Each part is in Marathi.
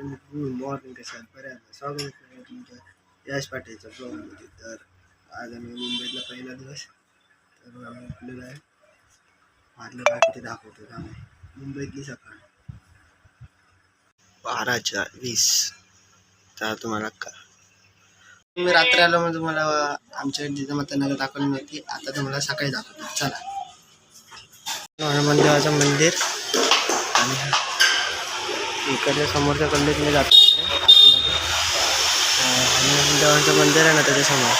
मित्रांनो गुड मॉर्निंग कशात बऱ्याच स्वागत आहे तुमच्या यश पाटीलच्या ब्लॉगमध्ये तर आज आम्ही मुंबईतला पहिला दिवस तर आम्ही उठलेलो आहे वाजलं काय किती दाखवतो आम्ही मुंबईतली सकाळ बाराच्या वीस तर तुम्हाला का मी रात्री आलो म्हणजे तुम्हाला आमच्या जिजामातांना दाखवली नव्हती आता तुम्हाला सकाळी दाखवतो. चला. हनुमान देवाचं मंदिर आणि इकडच्या समोरच्या कल्ले मी जातो तिकडे. देवाचं मंदिर आहे ना त्याच्यासमोर.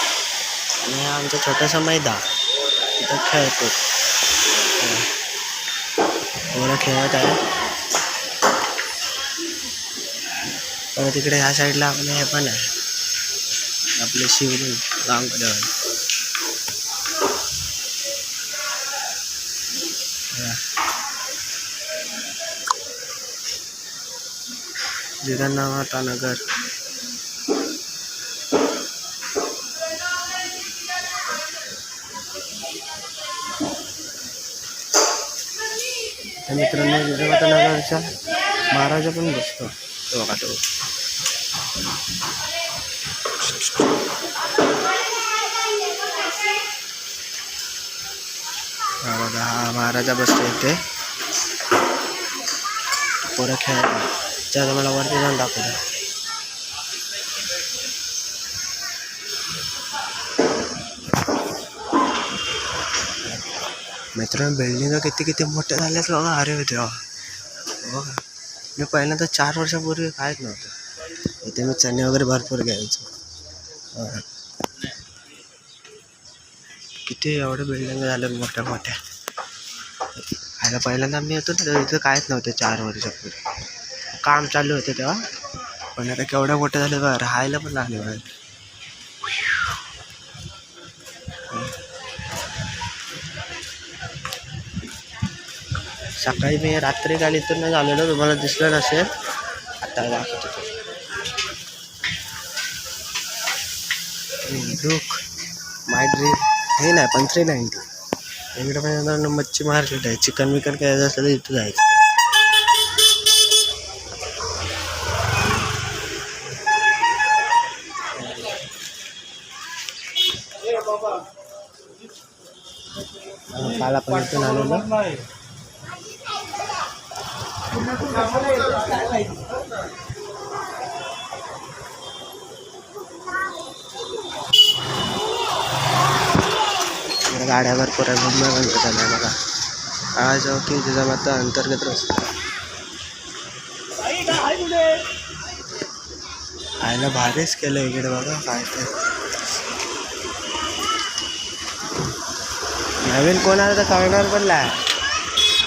आणि हा आमचा छोटासा मैदान. तिथं खेळतो. पोरं खेळत आहे परत तिकडे ह्या साईडला आपलं हे पण आहे. आपले शिवलिंग गांगदेव जिजामाता नगर. मित्रांनो जिजामाता नगरच्या महाराजा पण बसतो. तो बघा तो हा हा महाराजा बसतो इथे. पोरं खेळायला. चला मला वरती जाऊन दाखवलं मित्रांनो बिल्डिंग किती किती मोठ्या झाल्याच बघा अरे देवा. बघा. मी पहिल्यांदा चार वर्षापूर्वी काहीच नव्हतं. इथे मी चणे वगैरे भरपूर घ्यायचो. किती एवढं बिल्डिंग झालं मोठ्या मोठ्या. पहिल्यांदा मी येतो ना इथं काहीच नव्हतं चार वर्षापूर्वी. काम चालू होते तेव्हा. पण आता केवढ्या मोठे झाले बघा राहायला पण लागले बघा. सकाळी मी रात्री काल इथून झालेलो तुम्हाला दिसलं नसेल. आता दाखवतो लुक माय ड्रीम हे नाही पण थ्री नाईन्टी इकडे पण मच्छी मार्केट आहे चिकन विकन काय असेल तर इथं जायचं. काल आपण इथून आलेलो. इकडे गाड्या भरपूर आहे बंद झाल्या बघा. हा जो की जिजामाता अंतर्गत रस्ता. आयला भारीच केलं इकडे बघा काय ते. नवीन कोण आलं तर कळणार पण नाही.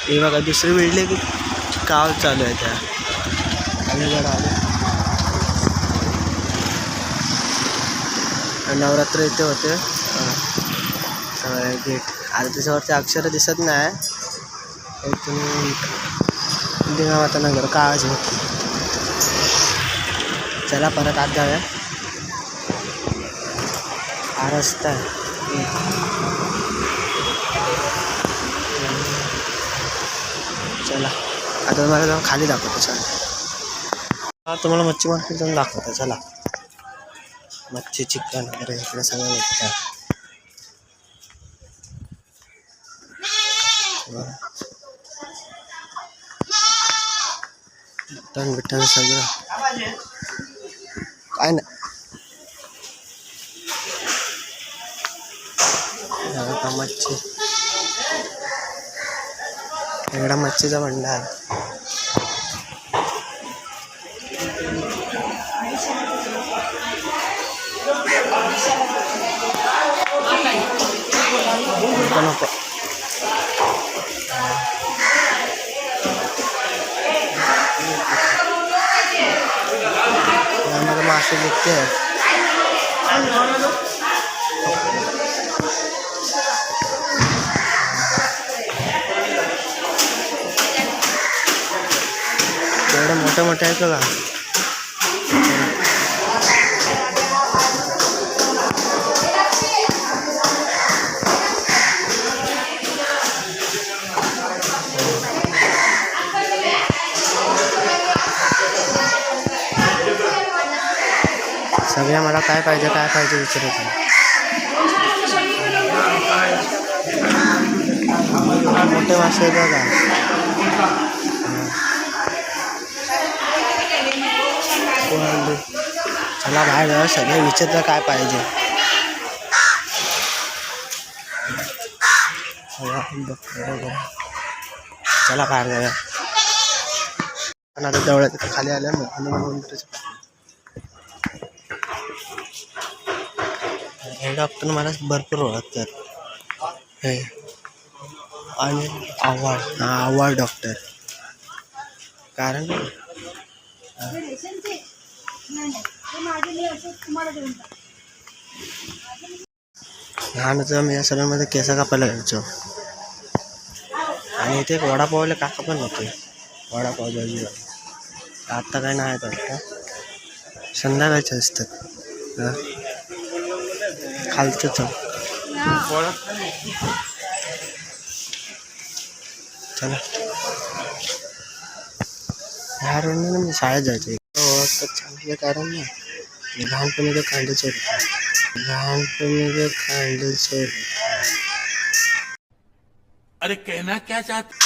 हे बघा दुसरी बिल्डिंग काव चालू आहे त्या. अलीकडे आले. नवरात्र इथे होते. गेट. आता त्याच्यावरती अक्षर दिसत नाही. इथून दिनामाता नगर काळजी होती चला परत आत जाऊया. हा रस्ता आहे. आता मला जाऊन खाली दाखवतो चला. हा तुम्हाला मच्छी मार्केट जाऊन दाखवतो चला. मच्छी चिकन वगैरे इकडे सगळं भेटतं. मटन बिटन सगळं. काय नाही. मच्छी. एवढा मच्छीचा भंडार. नको नको आम्हाला मासे विकते एवढे मोठे मला काय पाहिजे काय पाहिजे विचारायचं मोठे मासे आहेत बघा. चला बाहेर जाऊ सगळे विचित्र काय पाहिजे. चला, चला बाहेर जाऊया. पण आता जवळ खाली आल्या म्हणून हे डॉक्टर मला भरपूर ओळखतात. हे. आणि आव्हाड हा आव्हाड डॉक्टर कारण लहानचं मी या सगळ्यामध्ये केस कापायला घ्यायचो आणि इथे एक वडापावले काका पण होते. वडापाव बाजूला आत्ता काय नाही वाटतं. संध्याकाळचे असतात. खालचं चला. ह्या रोडने ना मी शाळेत जायचो. ओळखतात चांगलं कारण ना लहानपणी ते कांडे चोर लहानपणी ते कांडे चोर. अरे कहना क्या चाहते?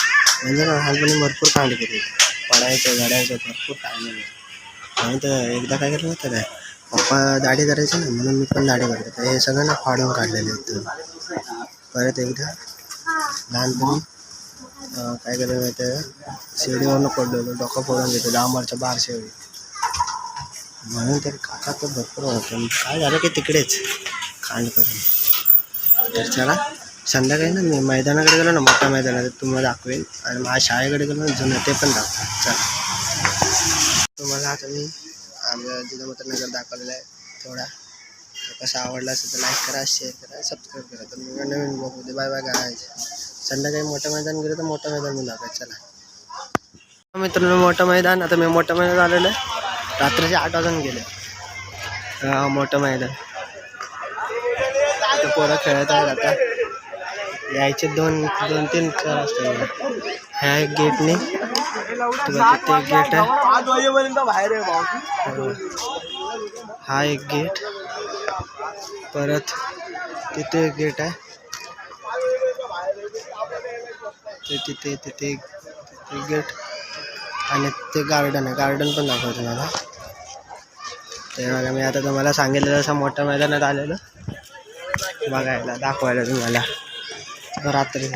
म्हणजे ना लहानपणी भरपूर कांडे केले. पडायचं गाडायचं भरपूर कांडे म्हणून तर एकदा काय केलं होतं काय? पप्पा दाढी करायचे ना म्हणून मी पण दाढी काढले तर हे सगळं ना फाडून काढलेले आहेत परत एकदा लहानपणी काय केलं माहिती आहे शिडीवरनं पडलेलो डोकं फोडून घेतो डांबरच्या बार शेळी म्हणून तर काका तर भरपूर होतं. काय झालं की तिकडेच खांड करून. तर चला संध्याकाळी ना मी मैदानाकडे गेलो ना मोठ्या मैदानात तुम्हाला दाखवेन. आणि माझ्या शाळेकडे गेलो ना जुनं ते पण दाखवेन. चला. तुम्हाला आता मी आम्हाला जिजामाता नगर दाखवलेला आहे थोडा तर कसा आवडला असेल तर लाईक करा शेअर करा सबस्क्राईब करा. तर मी नवीन बघू दे. बाय बाय गाय संध्याकाळी मोठं मैदान गेलं तर मोठं मैदान मी दाखवेन चला. मित्रांनो मोठं मैदान. आता मी मोठं मैदान आलेलं आहे. रात्रीचे आठ वाजून गेले. हा मोठं मैदान. आता पोरं खेळत आहेत आता. यायचे दोन दोन तीन चार असतात ह्या एक गेटने तिथे गेट आहे हा एक गेट। परत। तिथे एक गेट आहे ते तिथे तिथे तिथे गेट? आणि ते गार्डन आहे गार्डन पण दाखवतो मला ते बघा मी आता तुम्हाला सांगितलेलं असं मोठ्या मैदानात आलेलं. बघायला दाखवायला तुम्हाला. रात्री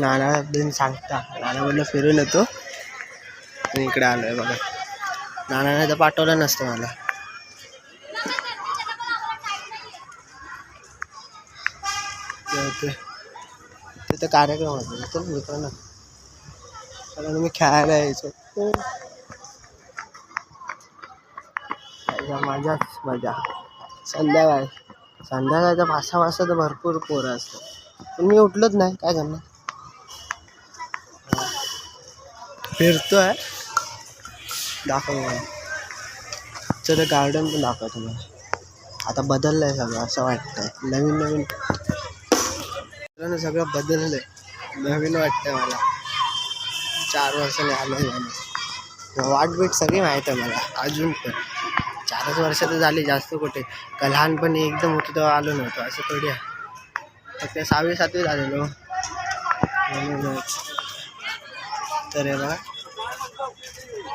नाना सांगता. नाना बोललं फिरून येतो. मी इकडे आलो आहे बघा. नानाने तर पाठवलं नसतं मला. ते तिथं कार्यक्रम होता. तर मित्रांनो कारण मी खेळायला यायचो. मजाच मजा. संध्याकाळ. संध्याकाळचा पाच सहा वाजता तर भरपूर पोरं असतात. पण मी उठलोच नाही. काय करणार? फिरतो आहे दाखव. चल गार्डन पण दाखव तुम्हाला आता बदललं आहे सगळं असं वाटतंय. नवीन नवीन. सगळं सगळं बदललंय. नवीन वाटतंय मला. चार वर्षाने आलोय आहे वाट बीट सगळी माहीत आहे मला. अजून पण. चारच वर्ष तर झाली जास्त कुठे. का लहानपणी एकदम होतो तेव्हा आलो नव्हतो. असं थोडी आहे. फक्त सहावी सातवी झालेलो. म्हणूनच तर हे बघा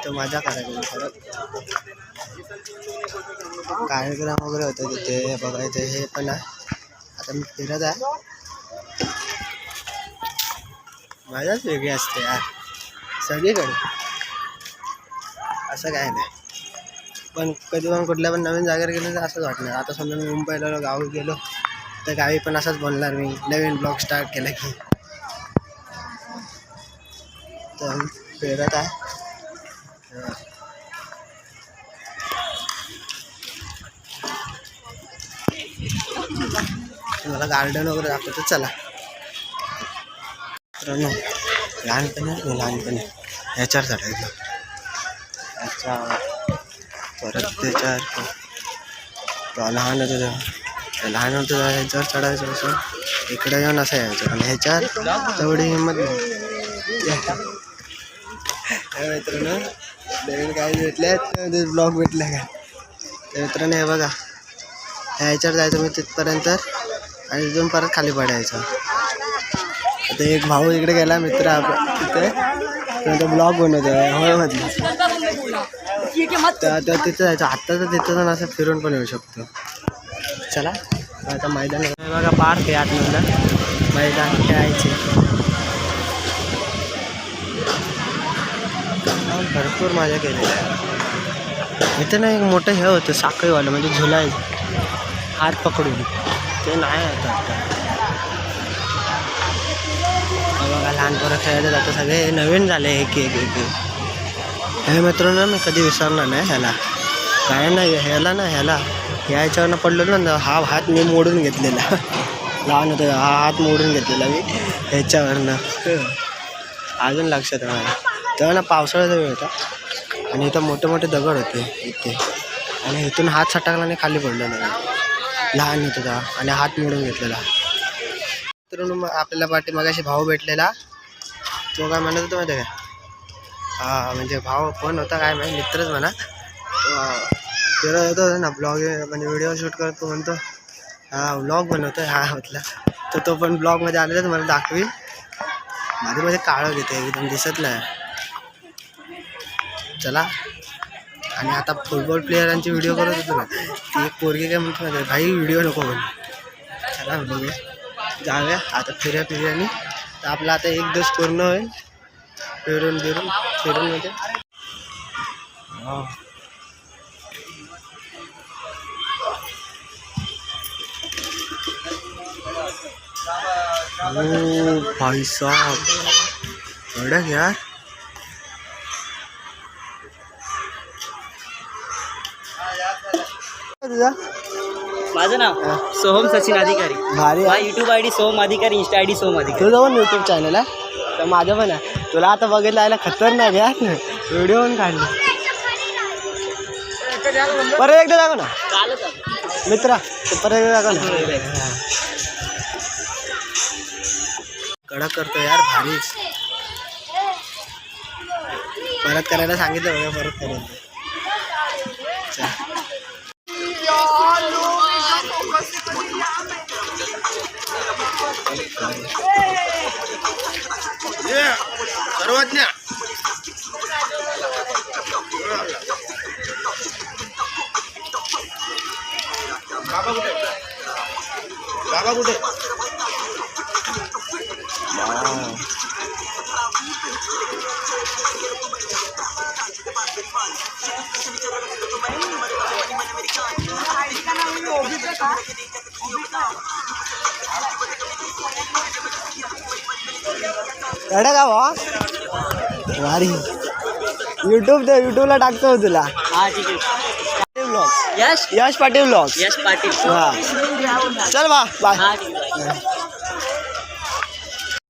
तर मजा करायची परत. कार्यक्रम वगैरे होतं तिथे हे इथे हे पण आहे. आता मी फिरत आहे. मजाच वेगळी असते यार. सगळीकडे. असं काय नाही. पण कधी पण कुठल्या पण नवीन जागेवर गेलो तर असंच वाटणार. आता समजा मी मुंबईला गावी गेलो तर गावी पण असंच बोलणार मी. नवीन ब्लॉग स्टार्ट केला की. तर फिरत आहे तुम्हाला गार्डन वगैरे दाखवतो चला. मित्रांनो लहानपणी लहानपणी? ह्याच्यावर चढायचं अच्छा. परत त्याच्यावर लहान होतो तेव्हा. लहान होतो तेव्हा ह्याच्यावर चढायचं असं इकडे येऊन असं यायचं. आणि ह्याच्यावर तेवढी हिंमत नाही. काय मित्रांनो नवीन काय भेटले ब्लॉग भेटले का? तर मित्रांनो हे बघा. ह्याच्यावर जायचं मी तिथपर्यंत आणि तिथून परत खाली पडायचं. आता एक भाऊ इकडे गेला मित्र आपण तिथे. तो ब्लॉग बनवतो होय म्हटलं तर आता तिथं जायचं. आत्ता तर तिथं जाऊन असं फिरून पण येऊ शकतो. चला आता मैदान बघा पार्क आहे आतमधलं. मैदान खेळायचे भरपूर मजा केली. इथं ना एक मोठं हे होतं साखळीवालं म्हणजे झुलाय हात पकडून. ते नाही होतं आता. बघा लहान पोरं खेळायला जातं सगळे हे नवीन झाले एक एक एक एक हे मित्रांनो मी कधी विसरणार नाही ह्याला. काय नाही ह्याला ना ह्याला. ह्या ह्याच्यावरनं पडलेलो ना हा हात मी मोडून घेतलेला. लहान होतं हा हात मोडून घेतलेला मी ह्याच्यावरनं अजून लक्षात आहे तेव्हा ना पावसाळ्याचा वेळ होता. आणि इथं मोठे मोठे दगड होते इथे. आणि इथून हात सटाकला आणि खाली पडलो नाही लहान होत होता आणि हात मिळून घेतलेला. तर मग आपल्याला पाठी मगाशी भाऊ भेटलेला. तो काय म्हणत होता माहिती आहे काय हा म्हणजे भाऊ कोण होता काय माहिती मित्रच म्हणा. फिरत होतो ना ब्लॉग म्हणजे व्हिडिओ शूट करतो म्हणतो हा ब्लॉग बनवतो हा म्हटलं. तर तो पण ब्लॉगमध्ये आलेलाच मला दाखवी माझी माझे काळं घेते एकदम दिसत नाही. चला. आणि आता फुटबॉल प्लेयरांचे व्हिडिओ करत होतो ना ती एक पोरगी काय म्हणतो ना काही व्हिडिओ नको म्हणून चला बघूया. जाऊया आता फिर्या फिर्याने तर आपला आता एक दिवस पूर्ण होईल. फिरून फिरून फिरून म्हणजे ओ हो, भाई साहब. कडक यार. तुझा? माझं नाव सोहम सचिन अधिकारी. भारी आहे. युट्यूब आय डी सोहम अधिकारी इंस्टा आय डी सोहम अधिकारी. तुझं पण यूट्यूब चॅनल आहे? तर माझं पण आहे. तुला आता बघितलं यायला खतरनाक यार व्हिडिओ पण काढले. परत एकदा दाखव ना. मित्रा ते परत एकदा दाखव ना. कडक करतो यार भारीच परत करायला सांगितलं बघा परत करेल चल. सर्वज्ञ बाबा कुठे बाबा कुठे कडक का भावा? भारी. युट्यूब युट्यूबला टाकतो हो तुला. हा ठीक आहे. ब्लॉग यश? यश पाटील ब्लॉग यश पाटील हा. चल बा बाय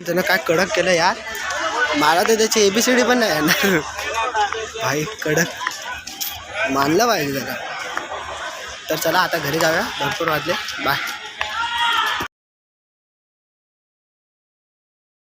त्यानं काय कडक केलं यार. मला तर त्याची एबीसीडी पण नाही येणार. भाई कडक. मानलं पाहिजे त्याला. तर चला आता घरी जाऊया. भरपूर वाजले. बाय.